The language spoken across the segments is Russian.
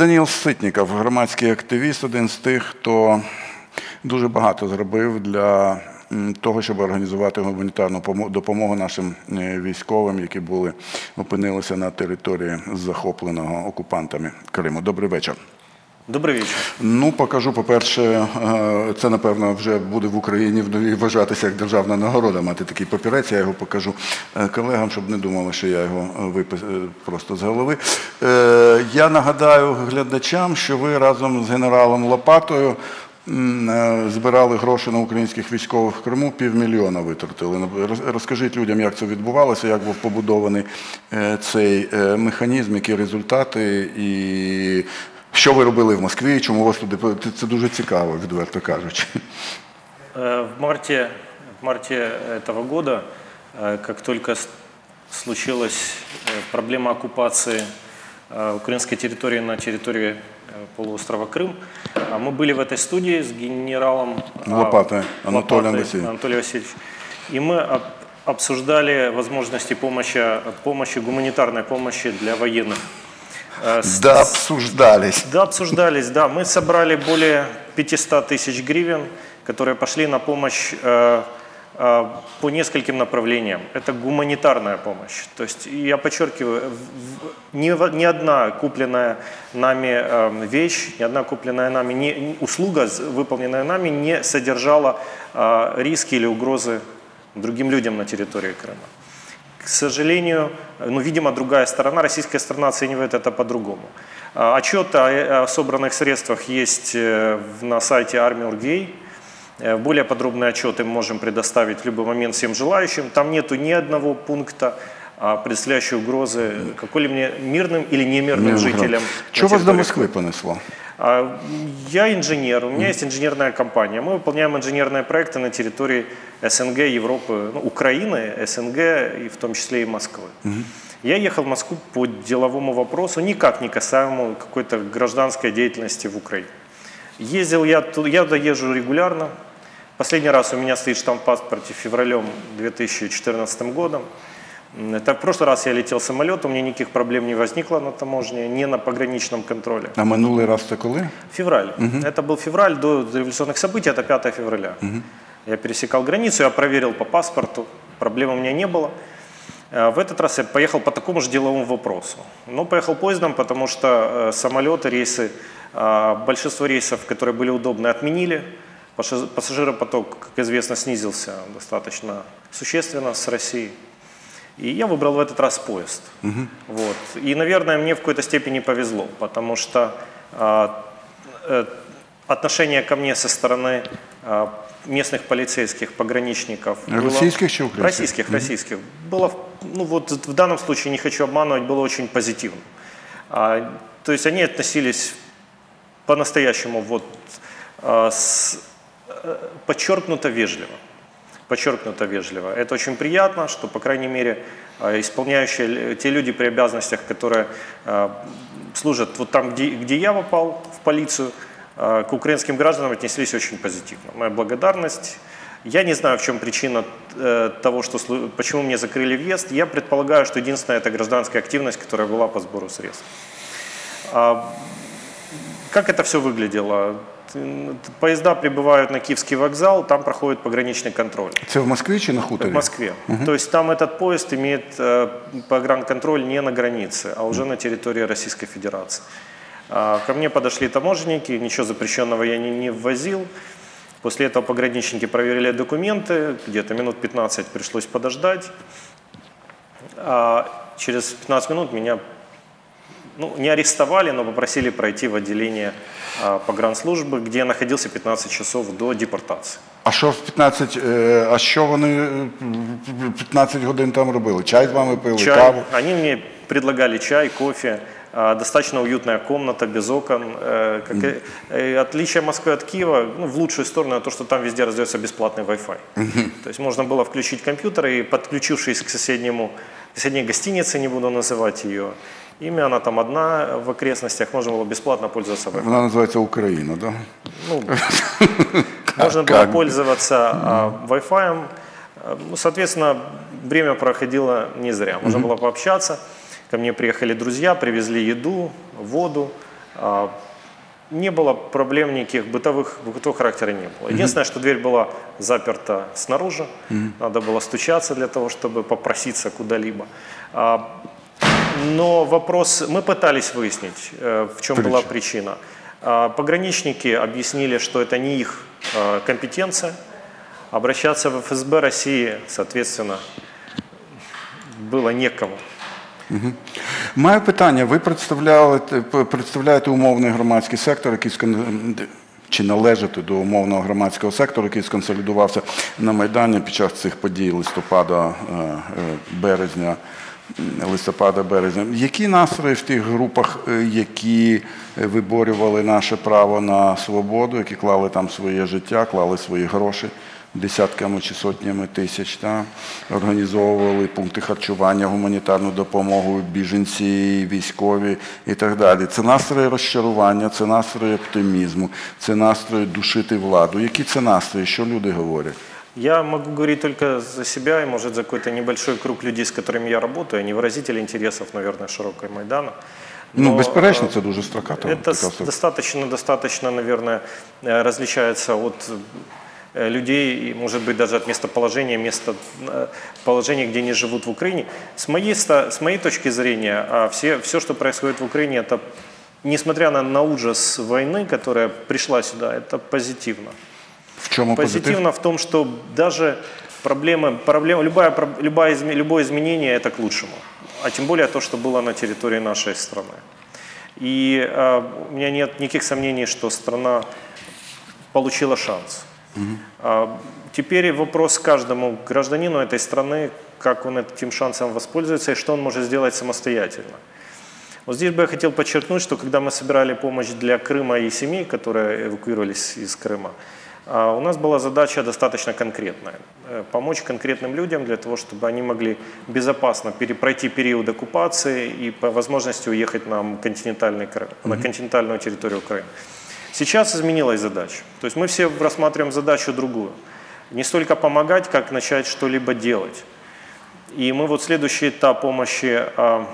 Даніл Ситніков, громадський активіст, один з тих, хто дуже багато зробив для того, щоб організувати гуманітарну допомогу нашим е, військовим, які були опинилися на території захопленого окупантами Криму. Добрий вечір. Добрый вечер. Ну, покажу, по-перше, е, це, напевно, вже буде в Україні вважатися як державна нагорода, мати такий папірець, я його покажу е, колегам, щоб не думали, що я його е, випис просто з голови. Я нагадаю глядачам, що ви разом з генералом Лопатою збирали гроші на українських військових в Криму, півмільйона витратили. Ну, Розкажіть людям, як це відбувалося, як був побудований цей механізм, які результати і що ви робили в Москві? Чому вас туди по- це- це дуже цікаво, відверто кажучи. Э, В марте, в марте этого года, э, как только с- случилась э, проблема оккупации э, украинской территории на территории э, полуострова Крым, а мы были в этой студии с генералом а, Лопатой Анатолием Лопатой Васильевичем. Анатолием Васильевичем. И мы об- обсуждали возможности помощи, помощи, гуманитарной помощи для военных. Э, Да, обсуждались. Да, обсуждались, да. Мы собрали более 500 тысяч гривен, которые пошли на помощь э, э, по нескольким направлениям. Это гуманитарная помощь. То есть, я подчеркиваю, ни, ни одна купленная нами вещь, ни одна купленная нами не, услуга, выполненная нами, не содержала риски или угрозы другим людям на территории Крыма. К сожалению, ну, видимо, другая сторона, российская сторона оценивает это по-другому. А, Отчет о, о собранных средствах есть э, на сайте Army.org.ua. Э, Более подробный отчет мы можем предоставить в любой момент всем желающим. Там нету ни одного пункта, а, представляющего угрозы какой-либо мирным или немирным жителям. на Чого вас до Москви понесло? А, Я инженер, у меня есть инженерная компания. Мы выполняем инженерные проекты на территории СНГ, Европы, ну, Украины, СНГ и в том числе и Москвы. Я ехал в Москву по деловому вопросу, никак не касаемому какой-то гражданской деятельности в Украине. Ездил я, ту- я туда езжу регулярно. Последний раз у меня стоит штамп в паспорте февралем 2014 годом. Это в прошлый раз я летел самолетом, у меня никаких проблем не возникло на таможне, не на пограничном контроле. А минулий раз це коли? Февраль. Это был февраль до революционных событий, это 5 февраля. Я пересекал границу, я проверил по паспорту, проблем у меня не было. Э, В этот раз я поехал по такому же деловому вопросу. Но поехал поездом, потому что э, самолеты, рейсы, э, большинство рейсов, которые были удобны, отменили. Пассажиропоток, как известно, снизился достаточно существенно с России. И я выбрал в этот раз поезд. Вот. И, наверное, мне в какой-то степени повезло, потому что а, э, отношение ко мне со стороны а, местных полицейских, пограничников было- Российских чи украинских? Российских, российских. Было, ну вот в данном случае, не хочу обманывать, было очень позитивно. А, то есть они относились по-настоящему вот а, с, э, подчеркнуто вежливо подчеркнуто вежливо. Это очень приятно, что, по крайней мере, э, исполняющие те люди при обязанностях, которые э, служат вот там, где, где я попал, в полицию, э, к украинским гражданам отнеслись очень позитивно. Моя благодарность. Я не знаю, в чем причина того, что, почему мне закрыли въезд. Я предполагаю, что единственная это гражданская активность, которая была по сбору средств. Как это все выглядело? Т- Поезда прибывают на Киевский вокзал, там проходит пограничный контроль. Це в Москві чи на хуторі? В Москве. То есть там этот поезд имеет э, погранконтроль не на границе, а уже на территории Российской Федерации. А, Ко мне подошли таможенники, ничего запрещенного я не, не ввозил. После этого пограничники проверили документы, где-то минут 15 пришлось подождать. А через 15 минут меня ну, не арестовали, но попросили пройти в отделение а, погранслужбы, где я находился 15 часов до депортации. А що в 15, е, а що вони е, 15 годин там робили? Чай з вами пили, чай. каву? Они мне предлагали чай, кофе. а, Достаточно уютная комната, без окон. Э, как э, Отличие Москвы от Киева, ну, в лучшую сторону, то, что там везде раздается бесплатный Wi-Fi. То есть можно было включить компьютер и, подключившись к соседнему, соседней гостинице, не буду называть ее, имя, она там одна в окрестностях, можно было бесплатно пользоваться Wi-Fi. Вона називається Україна, да? Ну, можно было как? пользоваться а, Wi-Fi. А, Ну, соответственно, время проходило не зря. Можно было пообщаться. Ко мне приехали друзья, привезли еду, воду. А, Не было проблем никаких, бытовых, бытового характера не было. Единственное, что дверь была заперта снаружи, надо было стучаться для того, чтобы попроситься куда-либо. А, Но вопрос, мы пытались выяснить, э, в чем была причина. А, Пограничники объяснили, что это не их э, компетенция. Обращаться в ФСБ России, соответственно, было некому. Маю питання. Ви представляли, п- представляєте умовний громадський сектор, який скон- чи належите до умовного громадського сектору, який сконсолідувався на Майдані під час цих подій листопада, е, е, березня, м, листопада-березня. Які настрої в тих групах, е, які е, виборювали наше право на свободу, які клали там своє життя, клали свої гроші? десятками чи сотнями тисяч, та, організовували пункти харчування, гуманітарну допомогу, біженці, військові і так далі. Це настрої розчарування, це настрої оптимізму, це настрої душити владу. Які це настрої? Що люди говорять? Я могу говорить только за себя и, может, за какой-то небольшой круг людей, с которыми я работаю. Они выразители интересов, наверное, широкой Майдана. Ну, Но, безперечно, э, це дуже строка. Это с- достаточно, достаточно, наверное, э, различается от э, людей, и, может быть, даже от местоположения, места положения, где они живут в Украине. С моей, с моей точки зрения, а, все, все, что происходит в Украине, это, несмотря на, на ужас войны, которая пришла сюда, это позитивно. В чому позитив? Позитивно в том, что даже проблемы, проблема, любая, любая, любое изменение – это к лучшему. А тем более то, что было на территории нашей страны. И э, у меня нет никаких сомнений, что страна получила шанс. А, теперь вопрос каждому гражданину этой страны, как он этим шансом воспользуется и что он может сделать самостоятельно. Вот здесь бы я хотел подчеркнуть, что когда мы собирали помощь для Крыма и семей, которые эвакуировались из Крыма, у нас была задача достаточно конкретная. Э, Помочь конкретным людям для того, чтобы они могли безопасно пройти период оккупации и по возможности уехать на, континентальный, на континентальную территорию Украины. Сейчас изменилась задача. То есть мы все рассматриваем задачу другую. Не столько помогать, как начать что-либо делать. И мы вот следующий этап помощи а,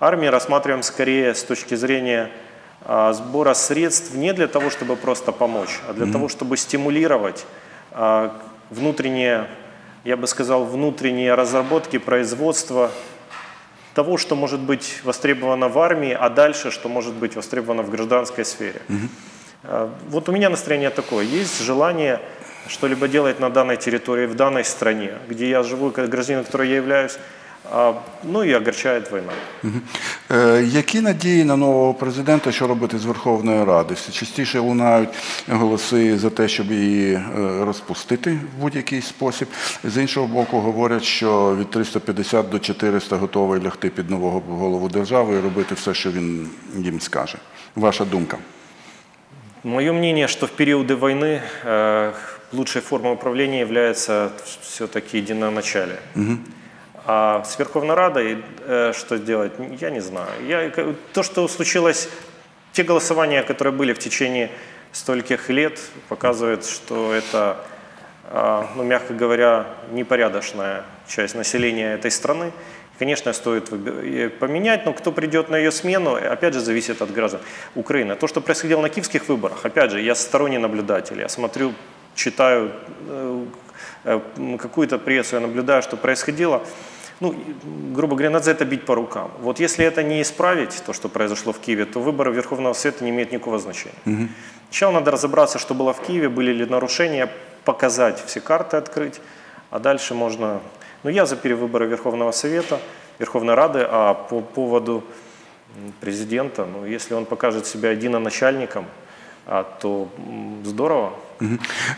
армии рассматриваем скорее с точки зрения а, сбора средств не для того, чтобы просто помочь, а для того, чтобы стимулировать а, внутренние, я бы сказал, внутренние разработки, производства того, что может быть востребовано в армии, а дальше, что может быть востребовано в гражданской сфере. А, Вот у меня настроение такое. Есть желание что-либо делать на данной территории, в данной стране, где я живу, как гражданин, которой я являюсь, а, ну и огорчает война. Е, Які надії на нового президента, що робити з Верховної Ради? Все частіше лунають голоси за те, щоб її е, розпустити в будь-який спосіб. З іншого боку, говорять, що від 350 до 400 готовий лягти під нового голову держави і робити все, що він їм скаже. Ваша думка? Мое мнение, что в периоды войны э, лучшей формой управления является все-таки единоначалие. А с Верховной Радой э, что делать, я не знаю. Я, то, что случилось, те голосования, которые были в течение стольких лет, показывают, что это, а, ну, мягко говоря, непорядочная часть населения этой страны. Конечно, стоит э, поменять, но кто придет на ее смену, опять же, зависит от граждан Украины. То, что происходило на киевских выборах, опять же, я сторонний наблюдатель, я смотрю, читаю э, какую-то прессу, я наблюдаю, что происходило. Ну, грубо говоря, надо за это бить по рукам. Вот если это не исправить, то, что произошло в Киеве, то выборы Верховного Совета не имеют никакого значения. Сначала надо разобраться, что было в Киеве, были ли нарушения, показать все карты, открыть, а дальше можно... Ну, я за перевыборы Верховного Совета, Верховной Рады, а по поводу президента, ну, если он покажет себя единоначальником, а, то здорово.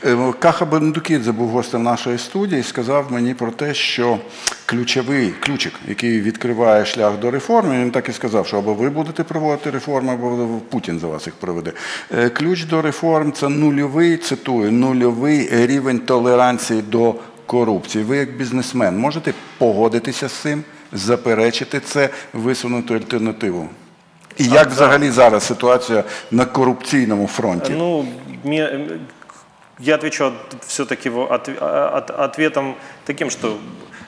Е, Каха Бендукідзе був гостем нашої студії і сказав мені про те, що ключовий ключик, який відкриває шлях до реформи, він так і сказав, що або ви будете проводити реформи, або Путін за вас їх проведе. Е, Ключ до реформ це нульовий, цитую, нульовий рівень толеранції до корупції. Ви як бізнесмен можете погодитися з цим, заперечити це, висунути альтернативу. І як взагалі зараз ситуація на корупційному фронті? Ну, я отвечу все-таки ответом таким, что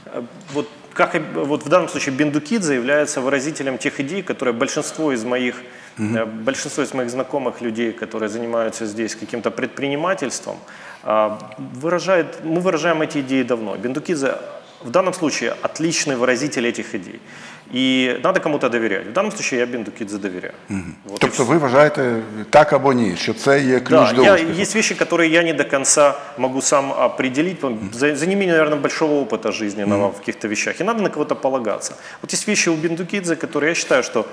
э, вот как, вот в данном случае Бендукидзе является выразителем тех идей, которые большинство из моих, э, большинство из моих знакомых людей, которые занимаются здесь каким-то предпринимательством, а, выражает, мы выражаем эти идеи давно. Бендукидзе в данном случае отличный выразитель этих идей. И надо кому-то доверять. В данном случае я Бендукидзе доверяю. Вот и Тобто ви вважаєте так або ні, що це є ключ да, до я, успіху? есть вещи, которые я не до конца могу сам определить. За, за ними, наверное, большого опыта жизненного в каких-то вещах. И надо на кого-то полагаться. Вот есть вещи у Бендукидзе, которые я считаю, что а,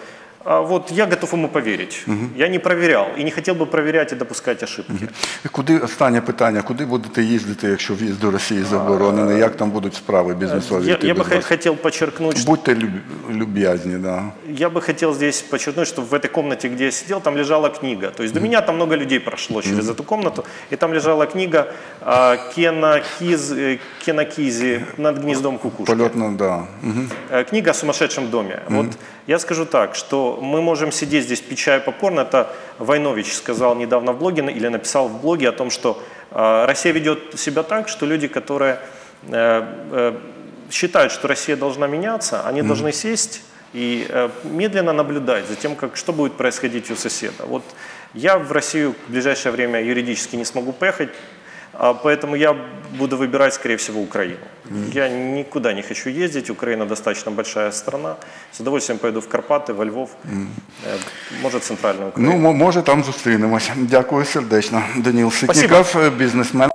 вот я готов ему поверить. Я не проверял и не хотел бы проверять и допускать ошибки. Куди останнє питання? Куди будете їздити, якщо в'їзд до Росії заборонений? Як там будуть справи бізнесові? Я, йти я бы без хо- вас? хотел подчеркнуть, что Будьте люб- люб'язні, да. я бы хотел здесь подчеркнуть, что в этой комнате, где я сидел, там лежала книга. То есть до меня там много людей прошло через эту комнату, и там лежала книга а, Кена, Киз, э, Кена Кизи «Над гнездом кукушки». Польотно, да. Мгм. Э, Книга о сумасшедшем доме. Вот я скажу так, что мы можем сидеть здесь, пить чай попкорн. Это Войнович сказал недавно в блоге или написал в блоге о том, что э, Россия ведет себя так, что люди, которые э, э, считают, что Россия должна меняться, они должны сесть и медленно наблюдать за тем, как, что будет происходить у соседа. Вот я в Россию в ближайшее время юридически не смогу поехать, Поэтому я буду выбирать, скорее всего, Украину. Я никуда не хочу ездить. Украина достаточно большая страна. С удовольствием поеду в Карпаты, во Львов, э, может, центральную Украину. Ну, мо- може, там зустрінемося. Дякую сердечно. Даніл Спасибо. Ситніков, бізнесмен.